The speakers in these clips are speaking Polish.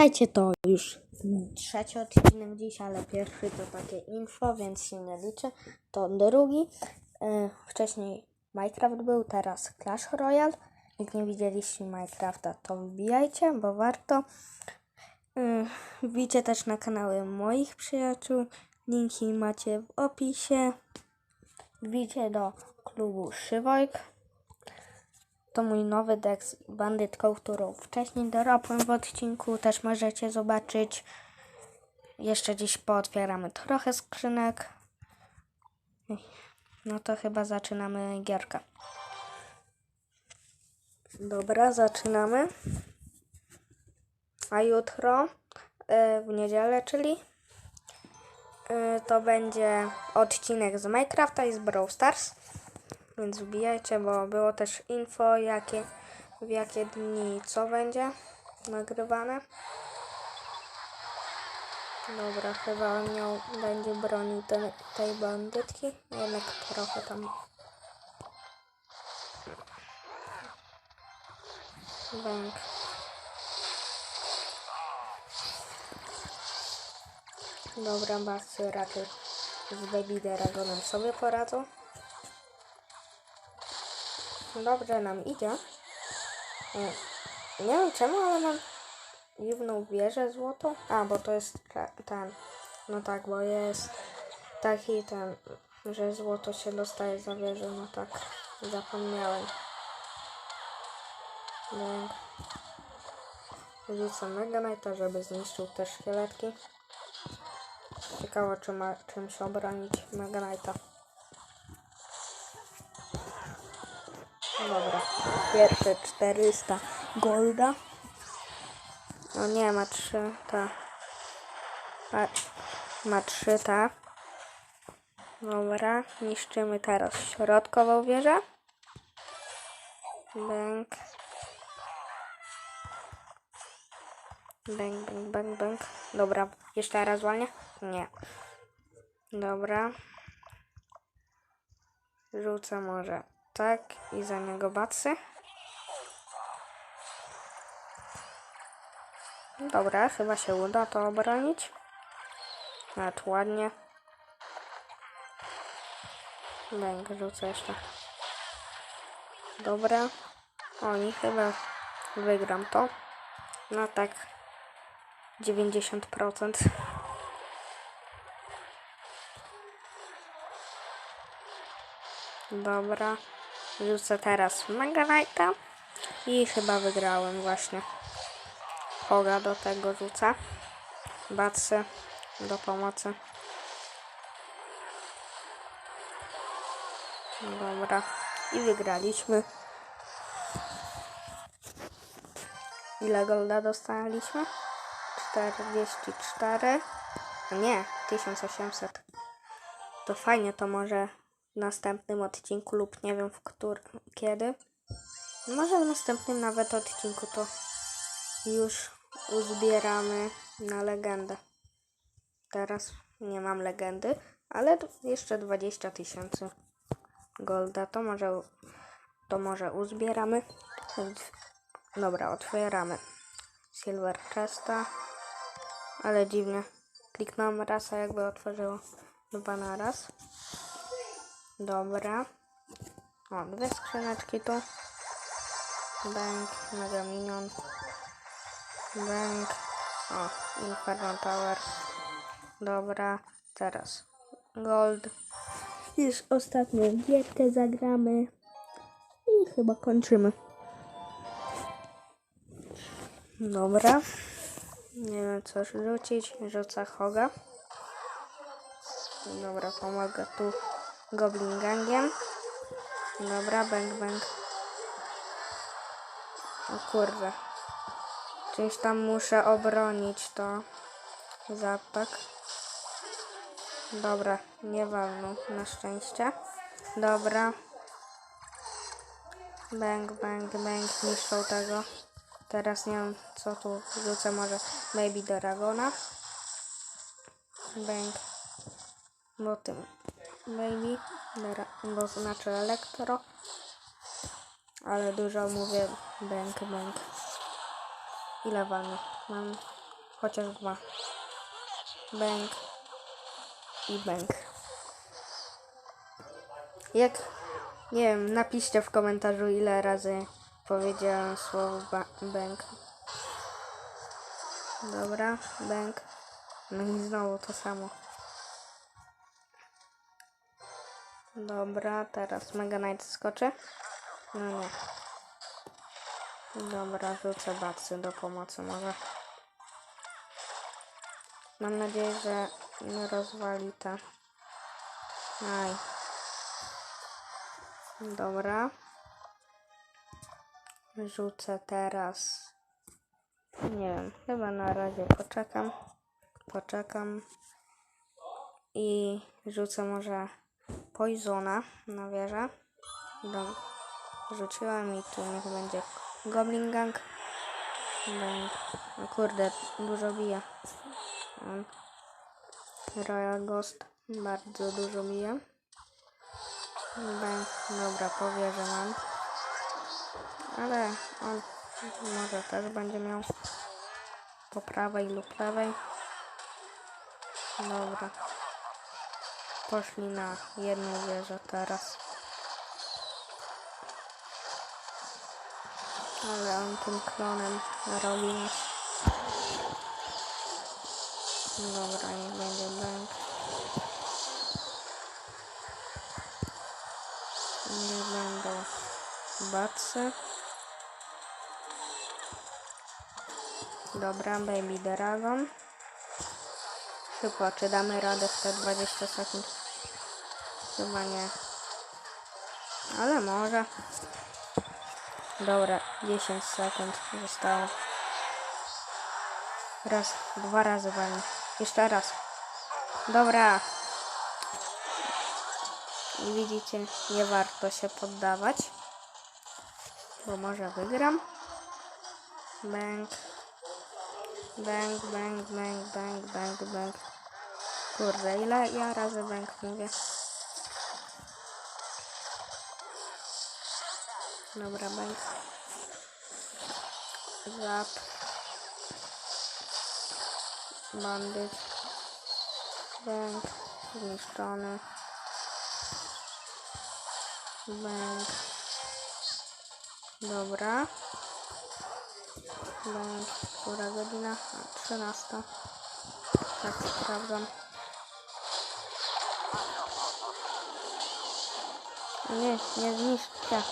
Słuchajcie, to już trzeci odcinek dziś, ale pierwszy to takie info, więc się nie liczy. To drugi. E, Wcześniej Minecraft był, teraz Clash Royale. Jak nie widzieliście Minecrafta, to wbijajcie, bo warto. E, Wbijcie też na kanały moich przyjaciół. Linki macie w opisie. Wbijcie do klubu Szywojk. To mój nowy Dex bandytką, którą wcześniej dorobłem w odcinku. Też możecie zobaczyć. Jeszcze dziś pootwieramy trochę skrzynek. No to chyba zaczynamy gierkę. Dobra, zaczynamy. A jutro, e, w niedzielę, czyli e, to będzie odcinek z Minecrafta i z Brawl Stars. Więc wbijajcie, bo było też info, jakie, w jakie dni co będzie nagrywane. Dobra, chyba miał, będzie bronił te, tej bandytki. Jednak trochę tam. Bęk. Dobra, basy raczej z Baby Dragonem sobie poradzą. Dobrze nam idzie. Nie, nie wiem czemu, ale mam dziwną wieżę złotą. A, bo to jest te- ten. No tak, bo jest taki ten, że złoto się dostaje za wieżę. No tak, zapomniałem. Bęk. Rzucę Mega Knighta, żeby zniszczył te szkieletki. Ciekawe, czy ma czymś obronić Mega Knighta. Dobra, pierwsze 400 golda. No nie, ma 3 ta. Ma, ma 3 ta. Dobra, niszczymy teraz środkową wieżę. Bęk. Bęk, bęk, bęk, bęk. Dobra, jeszcze raz walnie? Nie. Dobra. Rzucę może tak i za niego batsy. Dobra, chyba się uda to obronić. Nawet ładnie. Bęk, rzucę jeszcze. Dobra. Oni chyba wygram to. No tak. 90%. Dobra. Rzucę teraz Mega Knighta. I chyba wygrałem właśnie. Hoga do tego rzucę. Batsy do pomocy. Dobra. I wygraliśmy. Ile golda dostaliśmy? 44. A nie, 1800. To fajnie, to może następnym odcinku lub nie wiem w którym, kiedy. Może w następnym nawet odcinku to już uzbieramy na legendę. Teraz nie mam legendy, ale jeszcze 20 tysięcy golda. To może, to może uzbieramy. Dobra, otwieramy. Silver Chesta. Ale dziwnie. Kliknąłem raz, a jakby otworzyło dwa na raz. Dobra. O, dwie skrzyneczki tu. Bank, Mega Minion. Bank. O, Inferno Tower. Dobra, teraz Gold. Już ostatnią gierkę zagramy. I chyba kończymy. Dobra. Nie wiem co rzucić. Rzucę Hoga. Dobra, pomogę tu Goblin Gangiem. Dobra, bang bang. O kurde. Czymś tam muszę obronić to. Zapak. Dobra, nie walnął na szczęście. Dobra. Bang, bang, bang, niszczą tego. Teraz nie wiem co tu rzucę, może Baby Dragona. Bang. Bo tym Dra- bo znaczy Elektro. Ale dużo mówię, bang, bang. Ile walny? Mam Chociaż dwa. Bęk. I bęk. Jak... Nie wiem, napiszcie w komentarzu ile razy powiedziałem słowo bęk. Dobra, bęk. No i znowu to samo. Dobra, teraz Mega Knight skoczy. No nie. Dobra, rzucę bacy do pomocy może. Mam nadzieję, że nie rozwali ta. Aj. Dobra. Rzucę teraz. Nie wiem, chyba na razie poczekam. Poczekam. I rzucę może Poisona na wieżę. Do, rzuciłem i tu niech będzie Goblin Gang. Gang. O kurde, dużo bije. Mm. Royal Ghost bardzo dużo bije. Bang. Dobra, powierzę mam. Ale on może też będzie miał po prawej lub lewej. Dobra. Poszli na jedną wieżę teraz. Ale on tym klonem robi nas. Dobra, niech będzie bank. Nie będą bacy. Dobra, Baby Dragon. Chyba, czy damy radę w te 20 sekund? Chyba nie. Ale może. Dobra, 10 sekund zostało. Raz, dwa razy walnie. Jeszcze raz. Dobra. I widzicie, nie warto się poddawać. Bo może wygram. Bang. Bang, bang, bang, bang, bang, bang. Kurde, ile ja razy bang mówię? Dobra, bang. Zap. Bandyt. Bang. Zniszczony. Bang. Dobra. Bang. Która godzina? A, 13. Tak, sprawdzam. Nie, nie zniszczcie.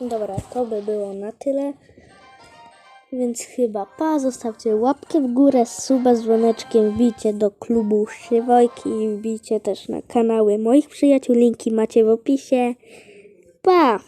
Dobra, to by było na tyle. Więc chyba pa, zostawcie łapkę w górę, suba z dzwoneczkiem, wbijcie do klubu Szywojki i wbijcie też na kanały moich przyjaciół, linki macie w opisie. Pa!